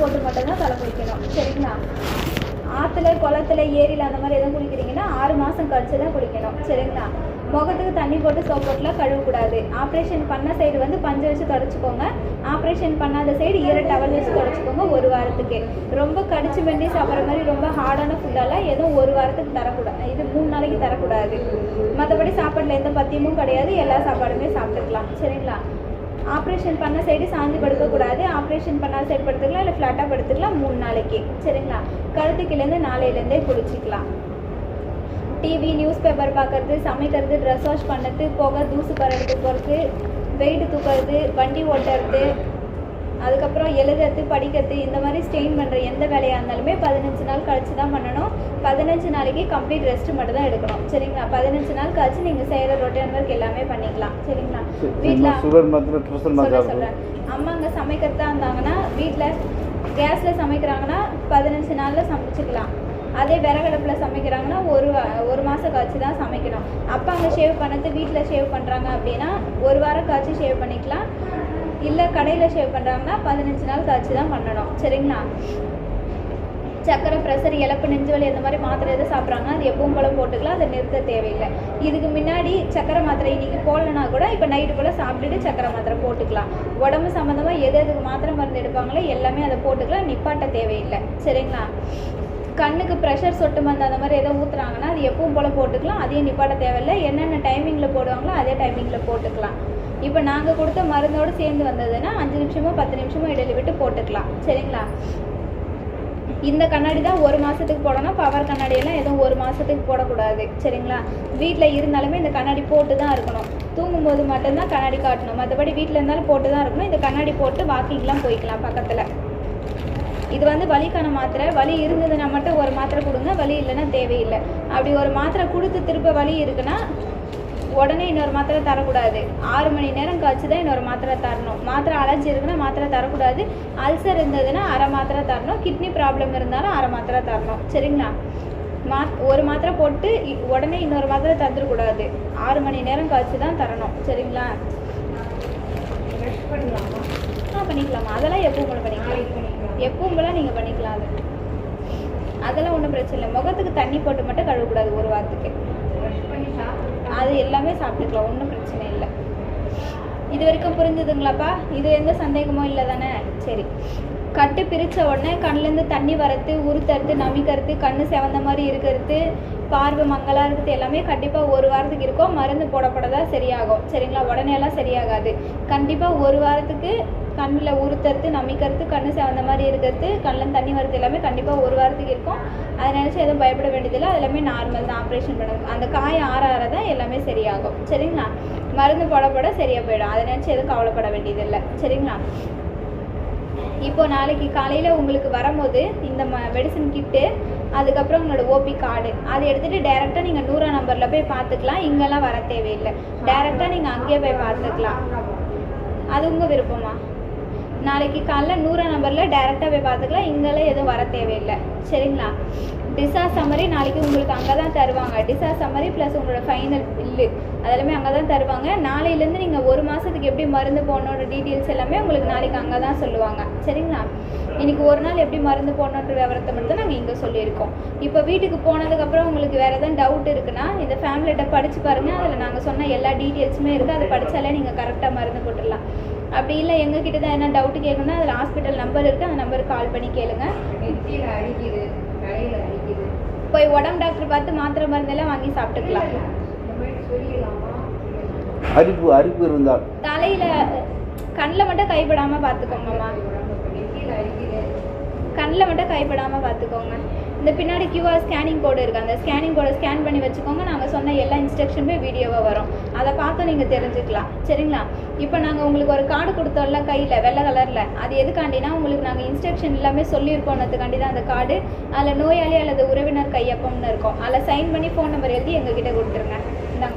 போட்டு மட்டும்தான் தலை குளிக்கணும். சரிங்களா? ஆற்றுல குளத்துல ஏரியில் அந்த மாதிரி எதுவும் குளிக்கிறீங்கன்னா ஆறு மாதம் கழிச்சு தான் குளிக்கணும். சரிங்களா? முகத்துக்கு தண்ணி போட்டு சோப் போட்டுலாம் கழுவக்கூடாது. ஆப்ரேஷன் பண்ண சைடு வந்து பஞ்சை வச்சு தொடச்சிக்கோங்க. ஆப்ரேஷன் பண்ணாத சைடு ஈர டவல் வச்சு தொடச்சிக்கோங்க ஒரு வாரத்துக்கு. ரொம்ப கடிச்சு மெண்டி சாப்பிட்ற மாதிரி ரொம்ப ஹார்டான ஃபுட்டெல்லாம் எதுவும் ஒரு வாரத்துக்கு தரக்கூடாது இது மூணு நாளைக்கு தரக்கூடாது. மற்றபடி சாப்பாட்டில் எந்த பத்தியமும் கிடையாது. எல்லா சாப்பாடுமே சாப்பிட்டுக்கலாம். சரிங்களா? ஆப்ரேஷன் பண்ண சைடு சாஞ்சு படுக்கக்கூடாது. ஆப்ரேஷன் பண்ணாத சைடு படுத்துக்கலாம் இல்லை ஃப்ளாட்டாக படுத்துக்கலாம் மூணு நாளைக்கு. சரிங்களா? கழுத்துக்கிலேருந்து நாளையிலேருந்தே குளிச்சிக்கலாம். டிவி நியூஸ் பேப்பர் பார்க்கறது சமைக்கிறது ட்ரெஸ் வாஷ் பண்ணுறது போக தூசு பறடுத்து போகிறது வெயிட் தூக்கிறது வண்டி ஓட்டுறது அதுக்கப்புறம் எழுதுறது படிக்கிறது இந்த மாதிரி ஸ்டெயின் பண்ணுற எந்த வேலையாக இருந்தாலுமே பதினஞ்சு நாள் கழிச்சு தான் பண்ணணும். பதினஞ்சு நாளைக்கு கம்ப்ளீட் ரெஸ்ட் மட்டும் தான் எடுக்கணும். சரிங்களா? பதினஞ்சு நாள் கழிச்சு நீங்கள் செய்கிற ரொட்டீன் ஒர்க் எல்லாமே பண்ணிக்கலாம். சரிங்களா? வீட்டில் சொல்கிறேன் அம்மா அங்கே சமைக்கிறதா இருந்தாங்கன்னா வீட்டில் கேஸில் சமைக்கிறாங்கன்னா பதினஞ்சு நாளில் சமைச்சிக்கலாம். அதே விறகடுப்பில் சமைக்கிறாங்கன்னா ஒரு ஒரு மாதம் கழிச்சு தான் சமைக்கணும். அப்பா அங்கே ஷேவ் பண்ணது வீட்டில் ஷேவ் பண்ணுறாங்க அப்படின்னா ஒரு வாரம் கழிச்சு ஷேவ் பண்ணிக்கலாம். இல்லை கடையில் ஷேவ் பண்ணுறாங்கன்னா பதினஞ்சு நாள் கழிச்சு தான் பண்ணணும். சரிங்களா? சக்கரை ப்ரெஷர் இழப்பு நெஞ்சுவலி இந்த மாதிரி மாத்திரை எதை சாப்பிட்றாங்க அது எப்பவும் போல போட்டுக்கலாம் அதை நிறுத்த தேவையில்லை. இதுக்கு முன்னாடி சக்கரை மாத்திரை இன்னைக்கு போடலனா கூட இப்போ நைட்டு போல் சாப்பிட்டுட்டு சக்கரை மாத்திரை போட்டுக்கலாம். உடம்பு சம்மந்தமாக எது எதுக்கு மாத்திரை மருந்து எடுப்பாங்களோ எல்லாமே அதை போட்டுக்கலாம் நிப்பாட்ட தேவையில்லை. சரிங்களா? கண்ணுக்கு ப்ரெஷர் சொட்டு மருந்து அந்த மாதிரி எதோ ஊற்றுறாங்கன்னா அது எப்பவும் போல் போட்டுக்கலாம் அதையும் நிப்பாட்ட தேவையில்லை. என்னென்ன டைமிங்கில் போடுவாங்களோ அதே டைமிங்கில் போட்டுக்கலாம். இப்போ நாங்கள் கொடுத்த மருந்தோடு சேர்ந்து வந்ததுன்னா அஞ்சு நிமிஷமோ பத்து நிமிஷமோ இடையில விட்டு போட்டுக்கலாம். சரிங்களா? இந்த கண்ணாடி தான் ஒரு மாதத்துக்கு போடணும். பவர் கண்ணாடியெல்லாம் எதுவும் ஒரு மாதத்துக்கு போடக்கூடாது. சரிங்களா? வீட்டில் இருந்தாலுமே இந்த கண்ணாடி போட்டு தான் இருக்கணும். தூங்கும்போது மட்டும்தான் கண்ணாடி காட்டணும். மற்றபடி வீட்டில் இருந்தாலும் போட்டு தான் இருக்கணும். இந்த கண்ணாடி போட்டு வாக்கிங்லாம் போய்க்கலாம் பக்கத்தில். இது வந்து வலிக்கான மாத்திரை. வலி இருந்ததுன்னா மட்டும் ஒரு மாத்திரை கொடுங்க. வலி இல்லைன்னா தேவையில்லை. அப்படி ஒரு மாத்திரை கொடுத்து திருப்ப வலி இருக்குன்னா உடனே இன்னொரு மாத்திரை தரக்கூடாது. ஆறு மணி நேரம் கழிச்சு தான் இன்னொரு மாத்திரை தரணும். மாத்திரை அலர்ஜி இருக்குன்னா மாத்திரை தரக்கூடாது. அல்சர் இருந்ததுன்னா அரை மாத்திரை தரணும். கிட்னி ப்ராப்ளம் இருந்தாலும் அரை மாத்திரை தரணும். சரிங்களா? மா ஒரு மாத்திரை போட்டு இ- உடனே இன்னொரு மாத்திரை தந்துடக்கூடாது. ஆறு மணி நேரம் கழிச்சு தான் தரணும். சரிங்களா? ஆ பண்ணிக்கலாமா? அதெல்லாம் எப்பவும் போல பண்ணிக்கலாம். எப்பவும் போல நீங்கள் பண்ணிக்கலாம் அது. அதெல்லாம் ஒன்றும் பிரச்சனை இல்லை. முகத்துக்கு தண்ணி போட்டு மட்டும் கழுவக்கூடாது ஒரு வாரத்துக்கு. அது எல்லாமே சாப்பிட்டுக்கலாம் ஒன்றும் பிரச்சனை இல்லை. இது வரைக்கும் புரிஞ்சுதுங்களாப்பா? இது எந்த சந்தேகமும் இல்லை தானே? சரி. கட்டு பிரித்த உடனே கண்ணுலேருந்து தண்ணி வரத்து உருத்துறது நமிக்கிறது கண்ணு செவந்த மாதிரி இருக்கிறது பார்வை மங்கலாக இருக்கிறது எல்லாமே கண்டிப்பாக ஒரு வாரத்துக்கு இருக்கும். மருந்து போடப்பட தான் சரியாகும். சரிங்களா? உடனே எல்லாம் சரியாகாது. கண்டிப்பாக ஒரு வாரத்துக்கு கண்ணில் உறுத்துறது நமிக்கிறது கண்ணு செவந்த மாதிரி இருக்கிறது கண்ணில் தண்ணி வரது எல்லாமே கண்டிப்பாக ஒரு வாரத்துக்கு இருக்கும். அதை நினச்சி எதுவும் பயப்பட வேண்டியதில்லை. அது எல்லாமே நார்மல் தான். ஆப்ரேஷன் பண்ண அந்த காயம் ஆற ஆற தான் எல்லாமே சரியாகும். சரிங்களா? மருந்து போடப்பட சரியாக போயிடும். அதை நினச்சி எதுவும் கவலைப்பட வேண்டியதில்லை. சரிங்களா? இப்போ நாளைக்கு காலையில் உங்களுக்கு வரும்போது இந்த ம மெடிசன் கிட்டு அதுக்கப்புறம் உங்களோட ஓபி கார்டு அதை எடுத்துகிட்டு டேரெக்டாக நீங்கள் நூறா நம்பரில் போய் பார்த்துக்கலாம். இங்கெல்லாம் வர தேவையில்லை. டேரெக்டாக நீங்கள் அங்கேயே போய் பார்த்துக்கலாம். அது உங்கள் விருப்பமா? நாளைக்கு காலைல நூறா நம்பரில் டேரெக்டாக போய் பார்த்துக்கலாம். இங்கெல்லாம் எதுவும் வர தேவையில்லை. சரிங்களா? டிசா சம்மரி நாளைக்கு உங்களுக்கு அங்கே தான் தருவாங்க. டிசா சம்மரி ப்ளஸ் உங்களோட ஃபைனல் பில்லு அதெல்லாமே அங்கே தான் தருவாங்க. நாளையிலேருந்து நீங்கள் ஒரு மாதத்துக்கு எப்படி மருந்து போடணுன்ற டீட்டெயில்ஸ் எல்லாமே உங்களுக்கு நாளைக்கு அங்கே தான் சொல்லுவாங்க. சரிங்களா? இன்றைக்கி ஒரு நாள் எப்படி மருந்து போடணுன்ற விவரத்தை மட்டும் தான் நாங்கள் இங்கே சொல்லியிருக்கோம். இப்போ வீட்டுக்கு போனதுக்கப்புறம் உங்களுக்கு வேறு எதாவது டவுட் இருக்குன்னா இந்த ஃபேமிலிட்ட படித்து பாருங்கள் அதில் நாங்கள் சொன்ன எல்லா டீட்டெயில்ஸுமே இருக்குது அதை படித்தாலே நீங்கள் கரெக்டாக மருந்து போட்டுடலாம். அப்படி இல்லை எங்ககிட்ட தான் என்ன டவுட்டு கேட்கணும்னா அதில் ஹாஸ்பிட்டல் நம்பர் இருக்குது அந்த நம்பருக்கு கால் பண்ணி கேளுங்க. நெத்தியில் அடிக்குது தலையில் உடம்பு டாக்டர் பார்த்து மாத்திரை மருந்தெல்லாம் வாங்கி சாப்பிட்டுக்கலாம். அரிப்பு அரிப்பு இருந்தால்? தலையில் கண்ணில் மட்டும் கைப்படாமல் பார்த்துக்கோங்கம்மா. கண்ணில் மட்டும் கைப்படாமல் பார்த்துக்கோங்க. இந்த பின்னாடி கியூஆர் ஸ்கேனிங் கோடு இருக்குது அந்த ஸ்கேனிங் கோடை ஸ்கேன் பண்ணி வச்சுக்கோங்க. நாங்கள் சொன்ன எல்லா இன்ஸ்ட்ரக்ஷனுமே வீடியோவாக வரும். அதை பார்த்து நீங்கள் தெரிஞ்சுக்கலாம். சரிங்களா? இப்போ நாங்கள் உங்களுக்கு ஒரு கார்டு கொடுத்தோம்ல கையில் வெள்ளை கலரில் அது எதுக்காண்டினா உங்களுக்கு நாங்கள் இன்ஸ்ட்ரக்ஷன் எல்லாமே சொல்லியிருக்கோன்றதுக்காண்டி தான் அந்த கார்டு அதில் நோயாளி அல்லது உறவினர் கையொப்பம்னு இருக்கும். அதில் சைன் பண்ணி ஃபோன் நம்பர் எழுதி எங்ககிட்ட கொடுத்துருங்க.